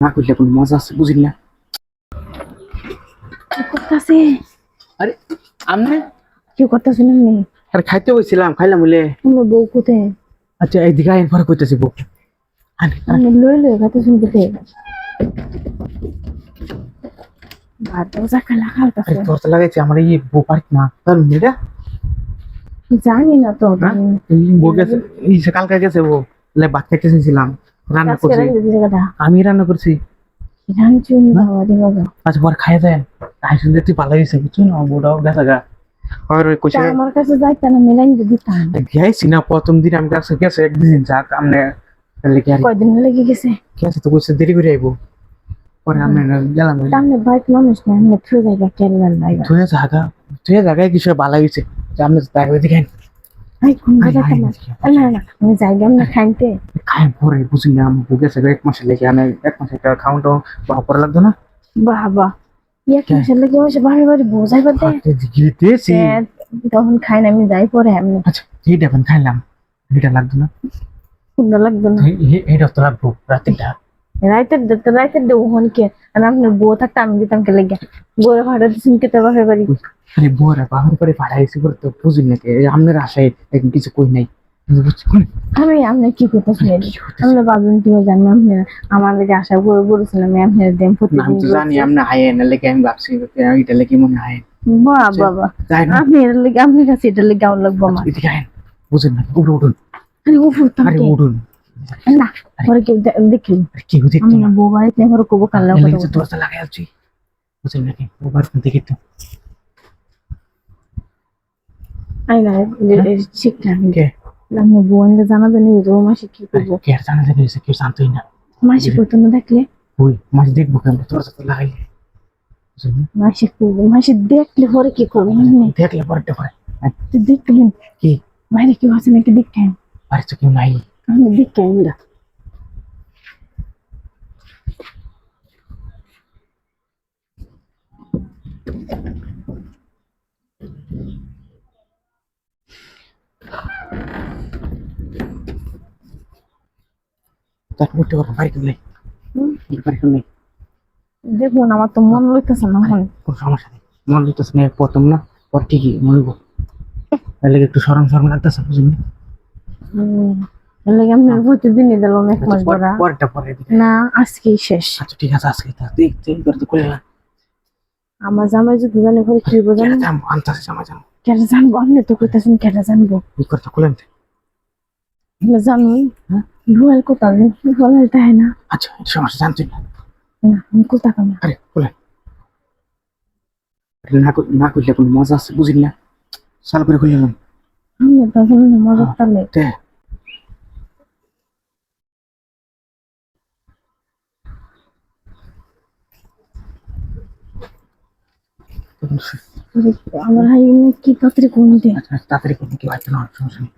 না করলে কোনো মজা আছে বুঝলি না? করতেছে? আরে আমনে? কি করতেছে না নি? আরে খাইতে বসছিলাম খাইলাম বলে। আমার বউ কোথায়? আচ্ছা এইদিকে আইন পরে কইতেছি বউ। আমি লই লই খাতে শুন কোথায়? ভাত দরজা খালা খালতাছে। আরে তো লাগাইছে আমার এই বউ পারিত না। তার মেয়েটা জানি না তো হ্যাঁ? এই বউ গেছে কালকে গেছে বউ ভাত খাইতে রান্না করছি। আমি রান্না করছি। আচ্ছা পর খাই দেন। তাই শুনতে তুই পালাই গেছে বুঝছ না? বউটাও গেছে গা আর ওই কইছে আমার কাছে যাইতা না মেলাইন যদি গেছি না? প্রথম দিন আমি কাছে গেছে একদিন যাক আমনে লেগে আর কয়দিন লেগে গেছে? গেছে তো কইছে দেরি করে আইবো। পরে আমি গেলাম সামনে বাইক মানুষ না আমি থুয়ে জায়গা কেন জায়গায় কিছু ভালো তাই ওইদিকে আইন। আই কোন আই, জায়গা আই, না আই, না না। আমি জায়গা আমি খাইতে। খাই পরে বুঝি না আমি বুকে গেছে এক মাসে লেগে আমি এক মাসে একটা খাউনটা বাবা করে লাগতো না? বাবা ইয়া কি? আসলে কি হইছে বাড়ি বাড়ি বোঝাই পাতে হাতে গিয়েছি তখন খাই না আমি যাই পরে এমনি আচ্ছা এইটা এখন খাইলাম। এটা লাগতো না? সুন্দর লাগতো না। এই- এই- এইটা তো লাগবো রাত্রিটা। রাইতের রাইতের দেবো হন কে? আর আপনার বউ থাকতে আমি দিতাম কে লেগে? বউরে ভাড়া দিচ্ছেন কে তোর বাপের বাড়ি? আরে বোরা বাবার করে ভাড়াইছি করে তো বুঝি না কে? আপনার আশায় কিছু কই নাই। আমি আপনার কি আমরা ভাবলাম কি জানি? আপনি আমাদেরকে আশা করে বলেছিলাম আমি দেন আমি তো জানি আপনি আয়েন না লেগে আমি ভাবছি এটা লেগে মনে আয়েন বাহ বাবা আপনি এর লেগে আপনার কাছে এটা লেগে আমার লাগবো আমার। আয়েন বুঝেন না উঠুন উঠুন। আরে ও আরে উঠুন। না পরে কেউ দে- দেখলি আরে কেউ দেখতো আমি না বউ বাড়িতে পরে কবো কান্না এলে করে কিছু দরজা লাগাই আছি বুঝেন নাকি ওবার দেখি তো আই না শিখলাম কে আমি বোনকে জানা জানি ও মাসি কি আরে করব কে আর জানা জানি হয়েছে কেউ জানতোই না মাসি করতো না দেখলে ওই মাছ দেখব কেমন দরজা তো লাগাইলে বুঝলেন না? মাসি করব মাসি দেখলে পরে কি করব এমনি দেখলে পরেরটা পরে তুই দেখলেন কি বাইরে কেউ আছে নাকি দেখেন বাড়ি তো কেউ নাই তার বাড়ি নেই? বাড়ি কেউ নেই। দেখুন আমার তো মন লইতেছে না এখন। কোনো সমস্যা নেই। মন দিতেছে না প্রথম না পর ঠিকই মরবো তাহলে একটু সরম সরম লাগতেছে এর লাগে আমি প্রতিদিনই দিলাম এক মাস আচ্ছা, পর- ধরা। পরেরটা পরে না আজকেই শেষ। আচ্ছা ঠিক আছে আজকে করে তো করে না আমার জামাই যদি জানে করে কি বোঝান জাম আনতাছে জামা জাম কেটে জানব আপনি তো কইতেছেন কেটে জানব। এই করে খুলেন আপনি জানুন হ্যাঁ? রুয়াল কোথাও রুয়াল তাই না। আচ্ছা সমস্যা জানতুই না। না আমি কোথা কামা? আরে খুলেন না না করলে কোনো মজা আছে বুঝলি না। সাল করে খুলে নিলাম আমি তখন মজা তালে আমার হাই কি তাড়াতাড়ি দে আচ্ছা, তাড়াতাড়ি করুন কি আসছে না সমস্যা নেই।